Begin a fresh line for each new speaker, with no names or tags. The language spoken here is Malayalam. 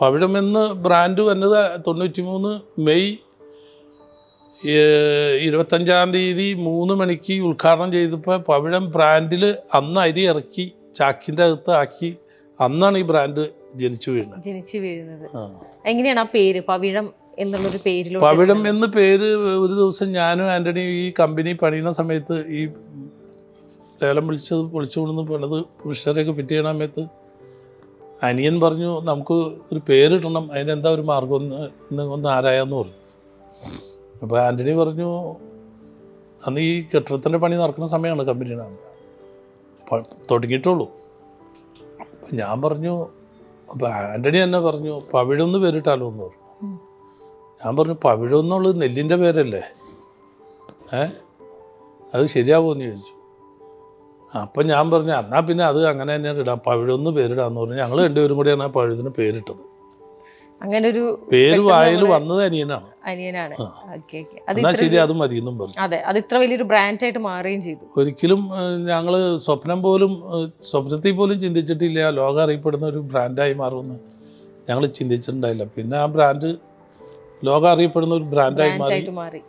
പവിഴം എന്ന ബ്രാൻഡ് വന്നത് തൊണ്ണൂറ്റി മൂന്ന് മെയ് ഇരുപത്തഞ്ചാം തീയതി മൂന്ന് മണിക്ക് ഉദ്ഘാടനം ചെയ്തപ്പോൾ പവിഴം ബ്രാൻഡിൽ അന്ന് അരി ഇറക്കി ചാക്കിന്റെ അകത്ത് ആക്കി അന്നാണ് ഈ ബ്രാൻഡ് ജനിച്ചു വീഴുന്നത്
ജനിച്ചു വീഴുന്നത്. എങ്ങനെയാണ് ആ പേര്? പവിഴം എന്നുള്ളൊരു പേര്
പവിഴം എന്ന പേര് ഒരു ദിവസം ഞാനും ആന്റണിയും ഈ കമ്പനി പണിയുന്ന സമയത്ത് ഈ ലേലം വിളിച്ചത് വിളിച്ചു കൊണ്ടുവന്ന് പണിത് ഫിറ്റ് ചെയ്യണ സമയത്ത് അനിയൻ പറഞ്ഞു നമുക്ക് ഒരു പേരിടണം. അതിനെന്താ ഒരു മാർഗം ഒന്ന് ഒന്ന് ആരായെന്ന് പറഞ്ഞു. അപ്പോൾ ആന്റണി പറഞ്ഞു അന്ന് ഈ കെട്ടിടത്തിന്റെ പണി നടക്കുന്ന സമയമാണ് കമ്പനിയുടെ പ- തുടങ്ങിയിട്ടുള്ളൂ. അപ്പം ഞാൻ പറഞ്ഞു അപ്പോൾ ആന്റണി തന്നെ പറഞ്ഞു പവിഴൊന്ന് പേരിട്ടാലോ എന്ന് പറഞ്ഞു. ഞാൻ പറഞ്ഞു പവിഴം എന്നുള്ളത് നെല്ലിന്റെ പേരല്ലേ? ഏ? അത് ശരിയാവുമെന്ന് ചോദിച്ചു. അപ്പം ഞാൻ പറഞ്ഞു എന്നാൽ പിന്നെ അത് അങ്ങനെ തന്നെയാണ് ഇടാം പഴുതെന്ന് പേരിടാന്ന് പറഞ്ഞു. ഞങ്ങൾ രണ്ടുപേരും കൂടിയാണ് ആ പഴുതിന് പേരിട്ടത്.
അങ്ങനെ ഒരു
പേര് വായിൽ വന്നത് അനിയനാണ്.
അനിയനാണ്. എന്നാ അത്
ശരി അത് മതിയെന്നും പറഞ്ഞു.
അതെ അത് ഇത്ര വലിയൊരു ബ്രാൻഡായിട്ട് മാറുകയും ചെയ്തു.
ഒരിക്കലും ഞങ്ങൾ സ്വപ്നം പോലും സ്വപ്നത്തിൽ പോലും ചിന്തിച്ചിട്ടില്ല. ലോകം അറിയപ്പെടുന്ന ഒരു ബ്രാൻഡായി മാറുമെന്ന് ഞങ്ങൾ ചിന്തിച്ചിട്ടുണ്ടായില്ല. പിന്നെ ആ ബ്രാൻഡ് ലോകം അറിയപ്പെടുന്ന ഒരു ബ്രാൻഡായി
മാറി.